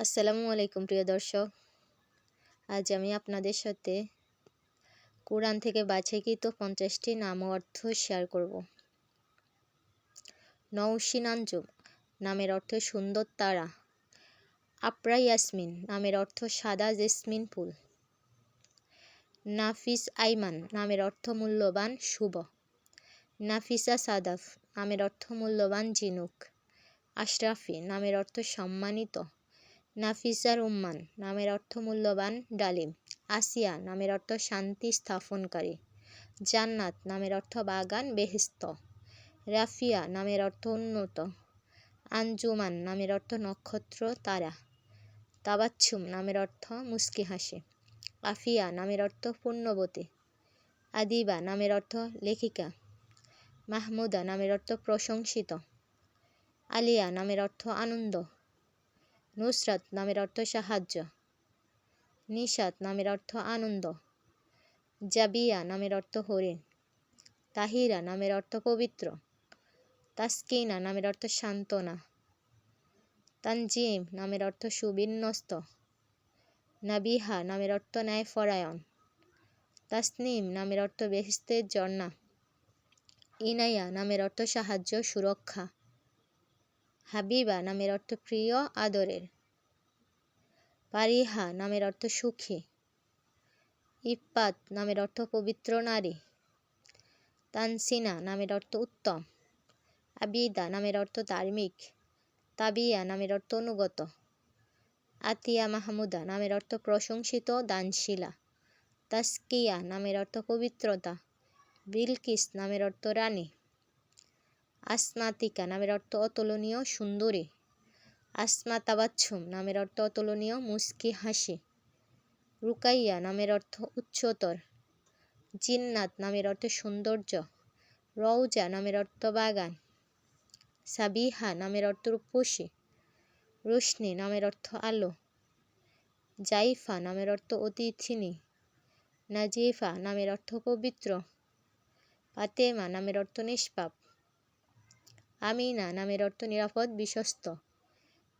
আসসালামু আলাইকুম, প্রিয় দর্শক। আজ আমি আপনাদের সাথে কোরআন থেকে বাছাইকৃত পঞ্চাশটি নাম অর্থ শেয়ার করব। নৌশিনাঞ্জুম নামের অর্থ সুন্দর তারা। আপরা ইয়াসমিন, নামের অর্থ সাদা জেসমিন ফুল। নাফিস আইমান, নামের অর্থ মূল্যবান শুভ। নাফিসা সাদাফ, নামের অর্থ মূল্যবান জিনুক। আশরাফি, নামের অর্থ সম্মানিত। নাফিসার উম্মান নামের অর্থ মূল্যবান ডালিম আসিয়া নামের অর্থ শান্তি স্থাপনকারী জান্নাত নামের অর্থ বাগান বেহেস্ত রাফিয়া নামের অর্থ উন্নত আঞ্জুমান নামের অর্থ নক্ষত্র তারা তাবাচ্ছুম নামের অর্থ মুস্কি হাসি আফিয়া নামের অর্থ পূর্ণবতী আদিবা নামের অর্থ লেখিকা মাহমুদা নামের অর্থ প্রশংসিত আলিয়া নামের অর্থ আনন্দ নুসরাত নামের অর্থ সাহায্য। নিশাত নামের অর্থ আনন্দ। জাবিয়া নামের অর্থ হরিণ। তাহিরা নামের অর্থ পবিত্র। তাস্কিনা নামের অর্থ সান্ত্বনা। তানজিম নামের অর্থ সুবিন্যস্ত। নাবিহা নামের অর্থ ন্যায়পরায়ণ। তাসনিম নামের অর্থ বেহিস্তের ঝর্ণা। ইনাইয়া নামের অর্থ সাহায্য সুরক্ষা। হাবিবা নামের অর্থ প্রিয়, আদরের। পারিহা নামের অর্থ সুখী। ইপ্পাত নামের অর্থ পবিত্র নারী। তানসিনা নামের অর্থ উত্তম। আবিদা নামের অর্থ ধার্মিক। তাবিয়া নামের অর্থ অনুগত। আতিয়া মাহমুদা নামের অর্থ প্রশংসিত, দানশীলা। তাস্কিয়া নামের অর্থ পবিত্রতা। বিলকিস নামের অর্থ রানী। আসমাতিকা নামের অর্থ অতুলনীয় সুন্দরী আসমা তাবাচ্ছুম নামের অর্থ অতুলনীয় মুস্কি হাসি রুকাইয়া নামের অর্থ উচ্চতর জিন্নাত নামের অর্থ সৌন্দর্য রৌজা নামের অর্থ বাগান সাবিহা নামের অর্থ রূপসী রোশনি নামের অর্থ আলো জাইফা নামের অর্থ অতিথিনী নাজিফা নামের অর্থ পবিত্র পাতেমা নামের অর্থ নিষ্পাপ আমিনা নামের অর্থ নিরাপদ, বিশ্বস্ত।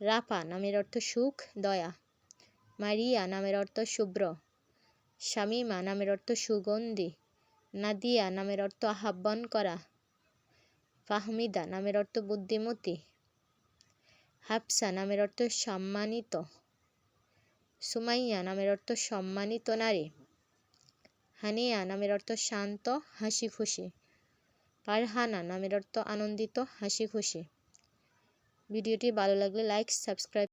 রাফা, নামের অর্থ সুখ, দয়া। মারিয়া, নামের অর্থ শুভ্র। শামিমা, নামের অর্থ সুগন্ধি। নাদিয়া, নামের অর্থ আহ্বান করা। ফাহমিদা, নামের অর্থ বুদ্ধিমতী। হাফসা, নামের অর্থ সম্মানিত। সুমাইয়া, নামের অর্থ সম্মানিত নারী। হানিয়া, নামের অর্থ শান্ত হাসি খুশি ফারহানা নামের অর্থ আনন্দিত হাসি খুশি ভিডিওটি ভালো লাগলে লাইক সাবস্ক্রাইব